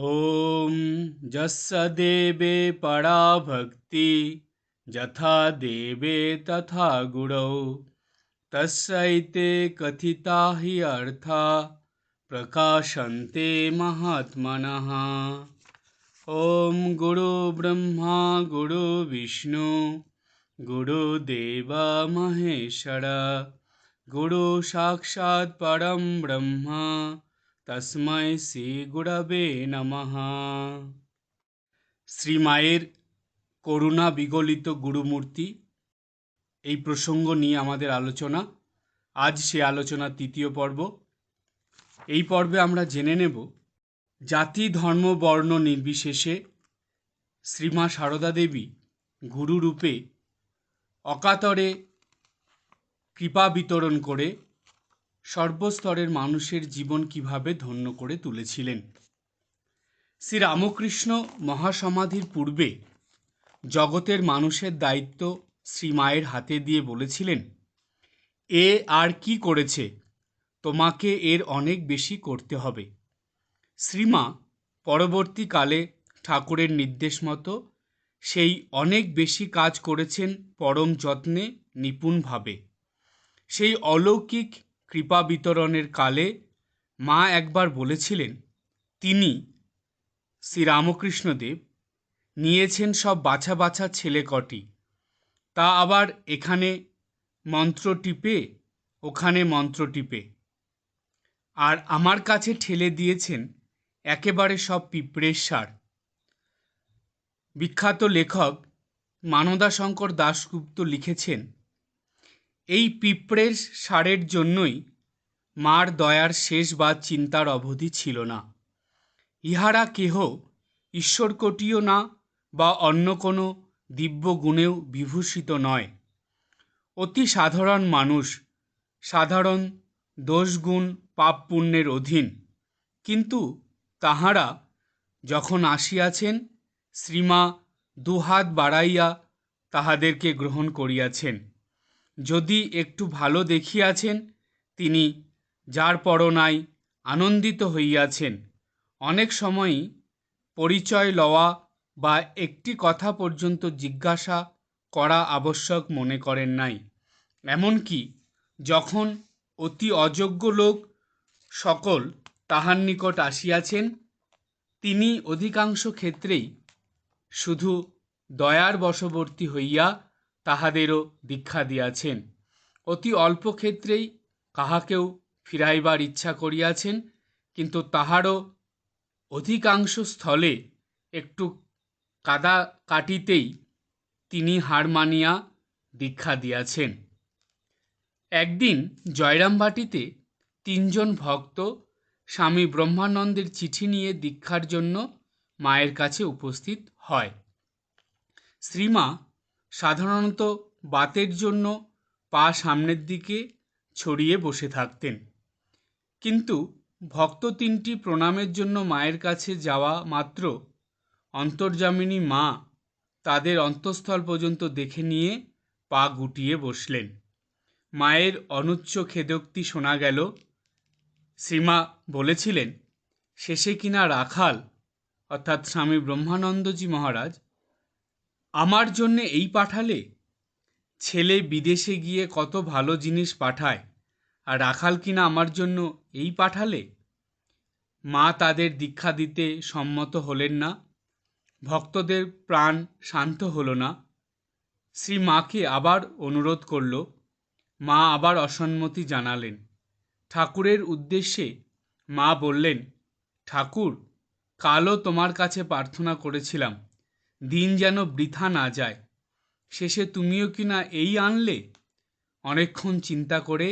ॐ यस्य देवे परा भक्ति यथा देवे तथा गुरौ। तस्यैते कथिता हि अर्था, प्रकाशन्ते महात्मनः। ॐ गुरुब्रह्मा गुरुविष्णु गुरुदेव महेश्वर, गुरु साक्षात् ब्रह्म। তসময় শ্রী গুরবে নমঃ। শ্রীমায়ের করুণা বিগলিত গুরুমূর্তি, এই প্রসঙ্গ নিয়ে আমাদের আলোচনা। আজ সে আলোচনার তৃতীয় পর্ব। এই পর্বে আমরা জেনে নেব জাতি, ধর্ম, বর্ণ নির্বিশেষে শ্রীমা সারদা দেবী গুরুরূপে অকাতরে কৃপা বিতরণ করে সর্বস্তরের মানুষের জীবন কীভাবে ধন্য করে তুলেছিলেন? শ্রীরামকৃষ্ণ মহাসমাধির পূর্বে জগতের মানুষের দায়িত্ব শ্রীমায়ের হাতে দিয়ে বলেছিলেন, এ আর কি করেছে? তোমাকে এর অনেক বেশি করতে হবে। শ্রীমা পরবর্তীকালে ঠাকুরের নির্দেশ মতো সেই অনেক বেশি কাজ করেছেন পরম যত্নে নিপুণভাবে। সেই অলৌকিক কৃপা বিতরণের কালে মা একবার বলেছিলেন, তিনি শ্রীরামকৃষ্ণদেব নিয়েছেন সব বাছা বাছা ছেলে কটি। তা আবার এখানে মন্ত্র টিপে, ওখানে মন্ত্র টিপে। আর আমার কাছে ঠেলে দিয়েছেন একেবারে সব পিঁপড়ের সার। বিখ্যাত লেখক মানদাশঙ্কর দাশগুপ্ত লিখেছেন এই পিঁপড়ের সারের জন্যই মার দয়ার শেষ বা চিন্তার অবধি ছিল না। ইহারা কেহ ঈশ্বরকটিও না বা অন্য কোনো দিব্য গুণেও বিভূষিত নয়। অতি সাধারণ মানুষ, সাধারণ দোষগুণ পাপ পুণ্যের অধীন। কিন্তু তাহারা যখন আসিয়াছেন, শ্রীমা দুহাত বাড়াইয়া তাহাদেরকে গ্রহণ করিয়াছেন। যদি একটু ভালো দেখিয়াছেন, তিনি যার পরনাই আনন্দিত হইয়াছেন। অনেক সময়ই পরিচয় লওয়া বা একটি কথা পর্যন্ত জিজ্ঞাসা করা আবশ্যক মনে করেন নাই। এমনকি যখন অতি অযোগ্য লোক সকল তাহার নিকট আসিয়াছেন, তিনি অধিকাংশ ক্ষেত্রেই শুধু দয়ার বশবর্তী হইয়া তাহাদেরও দীক্ষা দিয়াছেন। অতি অল্প ক্ষেত্রেই কাহাকেও ফিরাইবার ইচ্ছা করিয়াছেন, কিন্তু তাহারও অধিকাংশ স্থলে একটু কাদা কাটিতেই তিনি হার মানিয়া দীক্ষা দিয়াছেন। একদিন জয়রামবাটিতে তিনজন ভক্ত স্বামী ব্রহ্মানন্দের চিঠি নিয়ে দীক্ষার জন্য মায়ের কাছে উপস্থিত হয়। শ্রীমা সাধারণত বাতের জন্য পা সামনের দিকে ছড়িয়ে বসে থাকতেন। কিন্তু ভক্ত তিনটি প্রণামের জন্য মায়ের কাছে যাওয়া মাত্র অন্তর্যামিনী মা তাদের অন্তঃস্থল পর্যন্ত দেখে নিয়ে পা গুটিয়ে বসলেন। মায়ের অনুচ্চ খেদোক্তি শোনা গেল, শ্রীমা বলেছিলেন, শেষে কিনা রাখাল, অর্থাৎ স্বামী ব্রহ্মানন্দজি মহারাজ আমার জন্যে এই পাঠালে? ছেলে বিদেশে গিয়ে কত ভালো জিনিস পাঠায়, আর রাখাল কিনা আমার জন্য এই পাঠালে? মা তাদের দীক্ষা দিতে সম্মত হলেন না, ভক্তদের প্রাণ শান্ত হলো না। শ্রী মাকে আবার অনুরোধ করল, মা আবার অসম্মতি জানালেন। ঠাকুরের উদ্দেশ্যে মা বললেন, ঠাকুর, কালও তোমার কাছে প্রার্থনা করেছিলাম দিন যেন বৃথা না যায়। শেষে তুমিও কি না এই আনলে? অনেকক্ষণ চিন্তা করে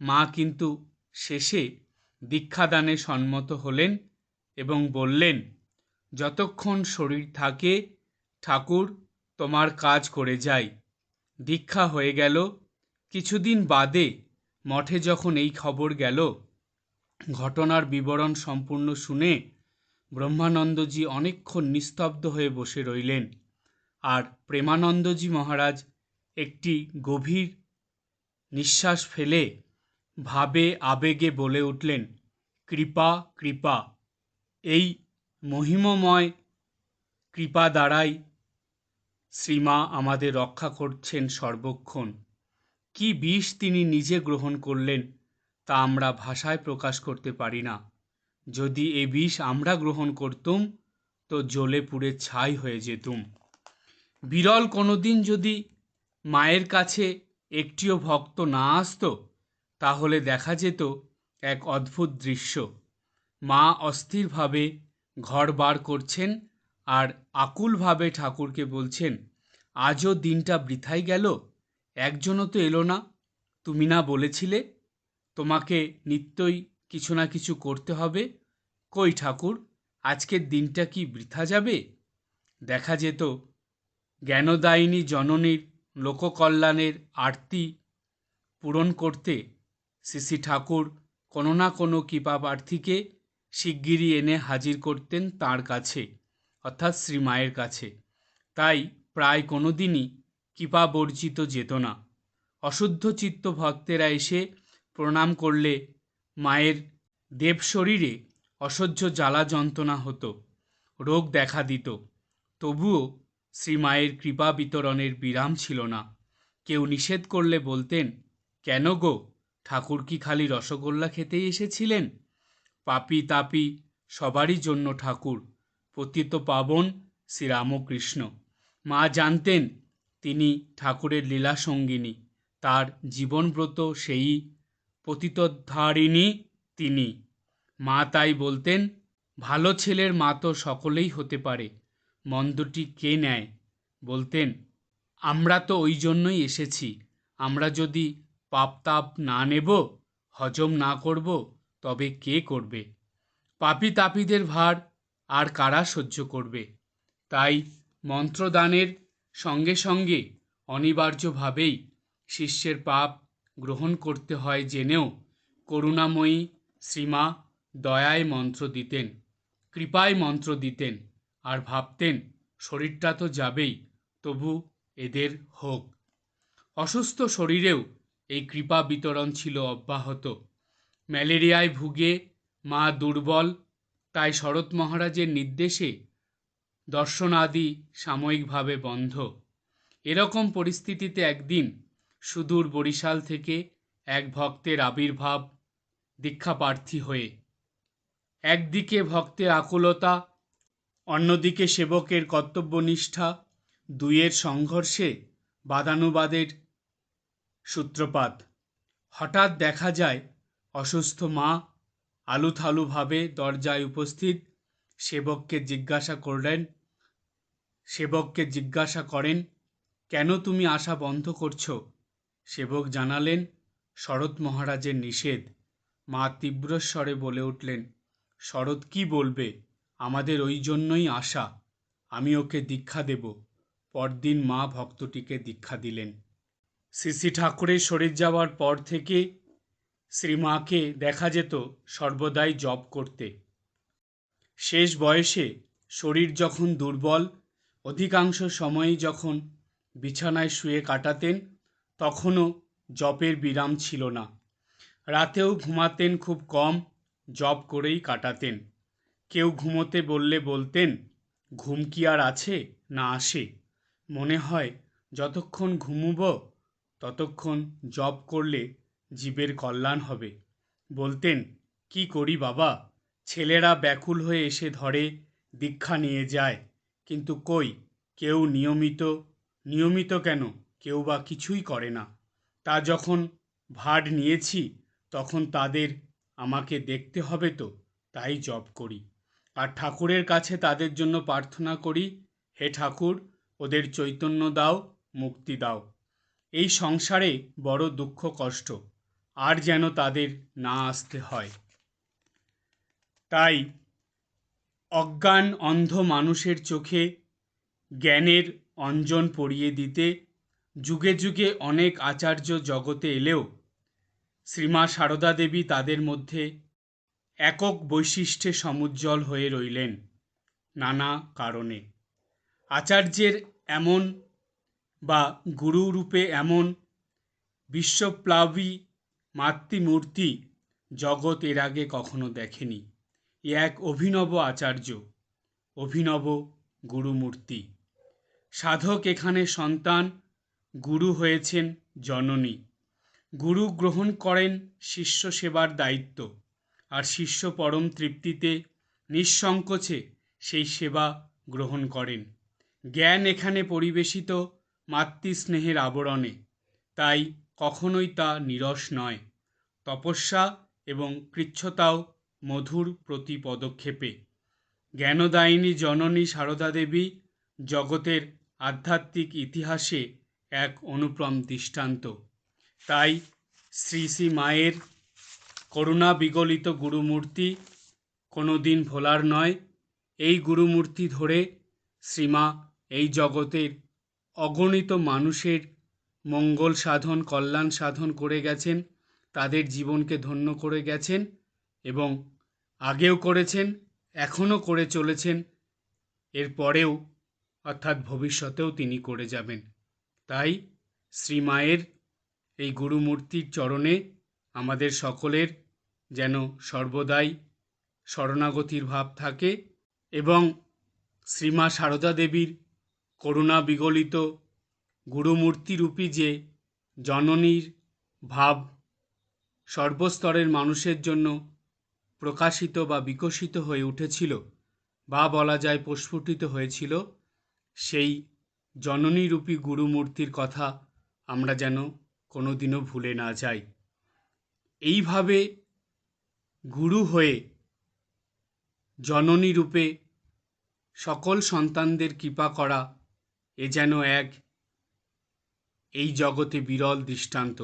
মা কিন্তু শেষে দীক্ষাদানে সম্মত হলেন এবং বললেন, যতক্ষণ শরীর থাকে, ঠাকুর তোমার কাজ করে যাই দীক্ষা হয়ে গেল। কিছুদিন বাদে মঠে যখন এই খবর গেল, ঘটনার বিবরণ সম্পূর্ণ শুনে ব্রহ্মানন্দজি অনেকক্ষণ নিস্তব্ধ হয়ে বসে রইলেন। আর প্রেমানন্দজি মহারাজ একটি গভীর নিঃশ্বাস ফেলে ভাবে আবেগে বলে উঠলেন, কৃপা কৃপা, এই মহিমময় কৃপা দ্বারাই শ্রীমা আমাদের রক্ষা করছেন সর্বক্ষণ। কি বিষ তিনি নিজে গ্রহণ করলেন তা আমরা ভাষায় প্রকাশ করতে পারি না। যদি এ বিষ আমরা গ্রহণ করতুম, তো জ্বলে পুড়ে ছাই হয়ে যেতুম। বিরল কোনোদিন যদি মায়ের কাছে একটিও ভক্ত না আসতো, তাহলে দেখা যেত এক অদ্ভুত দৃশ্য। মা অস্থিরভাবে ঘর বার করছেন আর আকুলভাবে ঠাকুরকে বলছেন, আজও দিনটা বৃথাই গেল, একজনও তো এলো না। তুমি না বলেছিলে? তোমাকে নিত্যই কিছু না কিছু করতে হবে। কই ঠাকুর, আজকের দিনটা কি বৃথা যাবে? দেখা যেত জ্ঞানদায়িনী জননীর, লোককল্যাণের আরতি পূরণ করতে। শ্রী ঠাকুর কোনো না কোনো কৃপা প্রার্থীকে শিগগিরই এনে হাজির করতেন তার কাছে, অর্থাৎ শ্রীমায়ের কাছে। তাই প্রায় কোনো দিনই কৃপা বর্জিত যেত না। অশুদ্ধ চিত্ত ভক্তেরা এসে প্রণাম করলে মায়ের দেব শরীরে অসহ্য জ্বালা যন্ত্রণা হতো, রোগ দেখা দিত। তবুও শ্রীমায়ের কৃপা বিতরণের বিরাম ছিল না। কেউ নিষেধ করলে বলতেন, কেন গো, ঠাকুর কি খালি রসগোল্লা খেতেই এসেছিলেন? পাপি তাপি সবারই জন্য ঠাকুর, পতিত পাবন শ্রীরামকৃষ্ণ মা জানতেন, তিনি ঠাকুরের লীলা সঙ্গিনী তার জীবনব্রত সেই পতিতোদ্ধারিণী তিনি। মা তাই বলতেন, ভালো ছেলের মা তো সকলেই হতে পারে, মন্দটি কে নেয়? বলতেন, আমরা তো ওই জন্যই এসেছি, আমরা যদি পাপ তাপ না নেব, হজম না করব, তবে কে করবে? পাপি তাপিদের ভার আর কারা সহ্য করবে? তাই মন্ত্রদানের সঙ্গে সঙ্গে অনিবার্যভাবেই শিষ্যের পাপ গ্রহণ করতে হয় জেনেও করুণাময়ী শ্রীমা দয়ায় মন্ত্র দিতেন, কৃপায় মন্ত্র দিতেন আর ভাবতেন, শরীরটা তো যাবেই, তবু এদের হোক। অসুস্থ শরীরেও এই কৃপা বিতরণ ছিল অব্যাহত। ম্যালেরিয়ায় ভুগে মা দুর্বল, তাই শরৎ মহারাজের নির্দেশে দর্শনাদি সাময়িকভাবে বন্ধ। এরকম পরিস্থিতিতে একদিন সুদূর বরিশাল থেকে এক ভক্তের আবির্ভাব দীক্ষাপ্রার্থী হয়ে। একদিকে ভক্তের আকুলতা, অন্যদিকে সেবকের কর্তব্যনিষ্ঠা, দুইয়ের সংঘর্ষে বাদানুবাদের সূত্রপাত। হঠাৎ দেখা যায়, অসুস্থ মা আলুথালুভাবে দরজায় উপস্থিত সেবককে জিজ্ঞাসা করলেন, সেবককে জিজ্ঞাসা করেন, কেন তুমি আসা বন্ধ করছ? সেবক জানালেন, শরৎ মহারাজের নিষেধ। মা তীব্রস্বরে বলে উঠলেন, শরৎ কি বলবে? আমাদের ওই জন্যই আশা। আমি ওকে দীক্ষা দেব। পরদিন মা ভক্তটিকে দীক্ষা দিলেন। শ্রী ঠাকুরের শরীর যাওয়ার পর থেকে শ্রীমাকে দেখা যেত সর্বদাই জপ করতে। শেষ বয়সে শরীর যখন দুর্বল, অধিকাংশ সময়ই যখন বিছানায় শুয়ে কাটাতেন তখনও জপের বিরাম ছিল না। রাতেও ঘুমাতেন খুব কম, জপ করেই কাটাতেন। কেউ ঘুমোতে বললে বলতেন, ঘুম কি আর আছে না আসে? মনে হয়, যতক্ষণ ঘুমুব, ততক্ষণ জপ করলে জীবের কল্যাণ হবে। বলতেন, কি করি বাবা? ছেলেরা ব্যাকুল হয়ে এসে ধরে, দীক্ষা নিয়ে যায়। কিন্তু কই? কেউ নিয়মিত নিয়মিত কেন? কেউ বা কিছুই করে না। তা যখন ভার নিয়েছি, তখন তাদের আমাকে দেখতে হবে তো, তাই জপ করি। আর ঠাকুরের কাছে তাদের জন্য প্রার্থনা করি, হে ঠাকুর, ওদের চৈতন্য দাও, মুক্তি দাও। এই সংসারে বড় দুঃখ, কষ্ট, আর যেন তাদের না আসতে হয়। তাই অজ্ঞান অন্ধ মানুষের চোখে জ্ঞানের অঞ্জন পড়িয়ে দিতে যুগে যুগে অনেক আচার্য জগতে এলেও শ্রীমা সারদা দেবী তাদের মধ্যে একক বৈশিষ্ট্যে সমুজ্জ্বল হয়ে রইলেন নানা কারণে। আচার্যের এমন বা গুরুরূপে এমন বিশ্বপ্লাবী মাতৃমূর্তি জগৎ এর আগে কখনো দেখেনি। এ এক অভিনব আচার্য, অভিনব গুরুমূর্তি। সাধক এখানে সন্তান গুরু হয়েছেন জননী। গুরু গ্রহণ করেন শিষ্য সেবার দায়িত্ব, আর শিষ্য পরম তৃপ্তিতে নিঃসংকোচে সেই সেবা গ্রহণ করেন। জ্ঞান এখানে পরিবেশিত মাতৃস্নেহের আবরণে, তাই কখনোই তা নিরস নয়। তপস্যা এবং কৃচ্ছতাও মধুর প্রতি পদক্ষেপে। জ্ঞানদায়িনী জননী সারদা দেবী জগতের আধ্যাত্মিক ইতিহাসে এক অনুপ্রম দৃষ্টান্ত। তাই শ্রী শ্রী মায়ের করুণা বিগলিত গুরুমূর্তি কোনো দিন ভোলার নয়। এই গুরুমূর্তি ধরে শ্রীমা এই জগতের অগণিত মানুষের মঙ্গল সাধন, কল্যাণ সাধন করে গেছেন, তাদের জীবনকে ধন্য করে গেছেন এবং আগেও করেছেন, এখনও করে চলেছেন। এর পরেও অর্থাৎ ভবিষ্যতেও তিনি করে যাবেন। তাই শ্রীমায়ের এই গুরুমূর্তির চরণে আমাদের সকলের যেন সর্বদাই শরণাগতির ভাব থাকে এবং শ্রীমা সারদা দেবীর করুণা বিগলিত গুরুমূর্তিরূপী যে জননীর ভাব সর্বস্তরের মানুষের জন্য প্রকাশিত বা বিকশিত হয়ে উঠেছিল বা বলা যায় প্রস্ফুটিত হয়েছিল, সেই জননীরূপী গুরুমূর্তির কথা আমরা যেন কোনো দিনও ভুলে না যাই। এইভাবে গুরু হয়ে জননী রূপে সকল সন্তানদের কৃপা করা এ যেন এক এই জগতে বিরল দৃষ্টান্ত।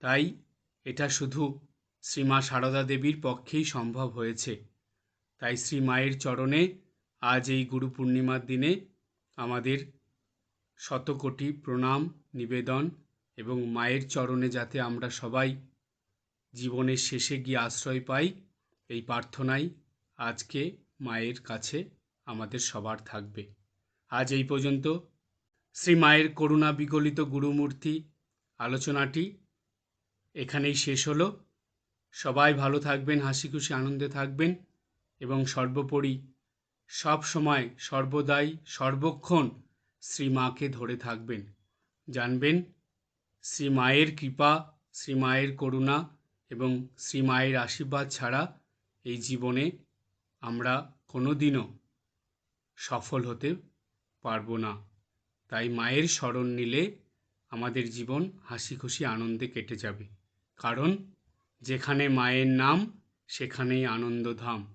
তাই এটা শুধু শ্রীমা সারদা দেবীর পক্ষেই সম্ভব হয়েছে। তাই শ্রী মায়ের চরণে আজ এই গুরু পূর্ণিমার দিনে আমাদের শতকোটি প্রণাম, নিবেদন এবং মায়ের চরণে যাতে আমরা সবাই জীবনের শেষে গিয়ে আশ্রয় পাই, এই প্রার্থনাই আজকে মায়ের কাছে আমাদের সবার থাকবে। আজ এই পর্যন্ত শ্রী মায়ের করুণা বিগলিত গুরুমূর্তি আলোচনাটি এখানেই শেষ হলো। সবাই ভালো থাকবেন, হাসি খুশি, আনন্দে থাকবেন এবং সর্বোপরি সব সময় সর্বদাই সর্বক্ষণ শ্রী মাকে ধরে থাকবেন। জানবেন, শ্রী মায়ের কৃপা, শ্রী মায়ের করুণা এবং শ্রী মায়ের আশীর্বাদ ছাড়া এই জীবনে আমরা কোনো দিনও সফল হতে পারব না। তাই মায়ের স্মরণ নিলে আমাদের জীবন হাসি খুশি আনন্দে কেটে যাবে। কারণ, যেখানে মায়ের নাম, সেখানেই আনন্দধাম।